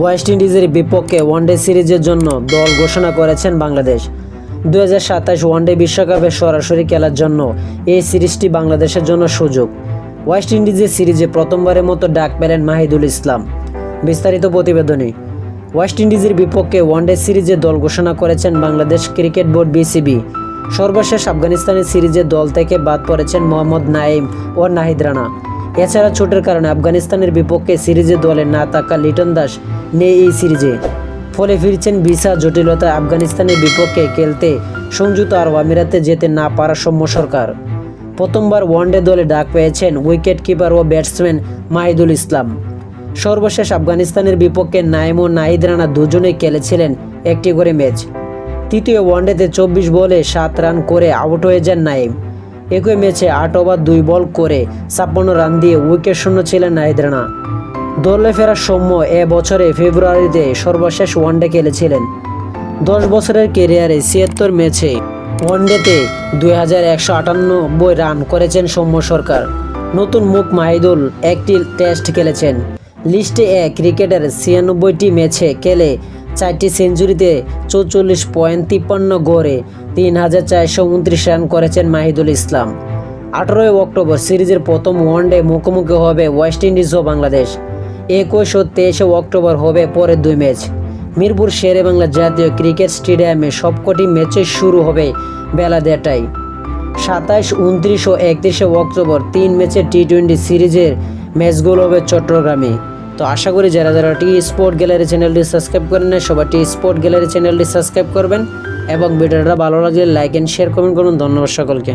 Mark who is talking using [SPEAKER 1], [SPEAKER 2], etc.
[SPEAKER 1] West ইন্ডিজের বিপক্ষে one day সিরিজের জন্য দল ঘোষণা করেছেন বাংলাদেশ। দু হাজার সাতাশ ওয়ানডে বিশ্বকাপে সরাসরি খেলার জন্য এই সিরিজটি বাংলাদেশের জন্য সুযোগ। ওয়েস্ট ইন্ডিজের সিরিজে প্রথমবারের মতো ডাক পেলেন মাহিদুল ইসলাম। বিস্তারিত প্রতিবেদনে। ওয়েস্ট ইন্ডিজের বিপক্ষে ওয়ানডে সিরিজে দল ঘোষণা করেছেন বাংলাদেশ ক্রিকেট বোর্ড বিসিবি। সর্বশেষ আফগানিস্তানের সিরিজে দল থেকে বাদ পড়েছেন মোহাম্মদ নাইম ও নাহিদ রানা। এছাড়া চোটের কারণে আফগানিস্তানের বিপক্ষে সিরিজে দলে না থাকা লিটন দাস নেই এই সিরিজে। ফলে ফিরছেন ভিসা জটিলতা আফগানিস্তানের বিপক্ষে খেলতে সংযুক্ত আরব আমিরাতে যেতে না পারা সৌম্য সরকার। প্রথমবার ওয়ানডে দলে ডাক পেয়েছেন উইকেট কিপার ও ব্যাটসম্যান মাহিদুল ইসলাম। সর্বশেষ আফগানিস্তানের বিপক্ষে নাইম ও নাহিদ রানা দুজনেই খেলেছিলেন একটি করে ম্যাচ। তৃতীয় ওয়ানডেতে চব্বিশ বলে সাত রান করে আউট হয়ে যান নাইম। একই ম্যাচে আট ওভার দুই বল করে ছাপ্পান্ন রান দিয়ে উইকেট শূন্য ছিলেন নাহিদ রানা। দলে ফেরার সৌম্য এ বছরে ফেব্রুয়ারিতে সর্বশেষ ওয়ানডে খেলেছিলেন। দশ বছরের কেরিয়ারে ছিয়াত্তর ম্যাচে ওয়ানডেতে দুই হাজার একশো আটানব্বই রান করেছেন সৌম্য সরকার। নতুন মুখ মাহিদুল একটি টেস্ট খেলেছেন। লিস্টে এ ক্রিকেটের ছিয়ানব্বইটি ম্যাচে খেলে চারটি সেঞ্চুরিতে চৌচল্লিশ পয়েন্ট তিপ্পান্ন গড়ে তিন হাজার চারশো উনত্রিশ রান করেছেন মাহিদুল ইসলাম। আঠারোই অক্টোবর সিরিজের প্রথম ওয়ানডে মুখোমুখি হবে ওয়েস্ট ইন্ডিজ ও বাংলাদেশ। একুশ ও তেইশে অক্টোবর হবে পরের দুই ম্যাচ। মিরপুর শেরে বাংলা জাতীয় ক্রিকেট স্টেডিয়ামে সবকটি ম্যাচে শুরু হবে বেলা দেড়টায়। সাতাশ, উনত্রিশ ও একত্রিশে অক্টোবর তিন ম্যাচের টি টোয়েন্টি সিরিজের ম্যাচগুলো হবে চট্টগ্রামে। তো আশা করি যারা যারা টি স্পোর্ট গ্যালারি চ্যানেলটি সাবস্ক্রাইব করেন না সবাই টি স্পোর্ট গ্যালারি চ্যানেলটি সাবস্ক্রাইব করবেন। এবং ভিডিওটা ভালো লাগলে লাইক অ্যান্ড শেয়ার কমেন্ট করুন। ধন্যবাদ সকলকে।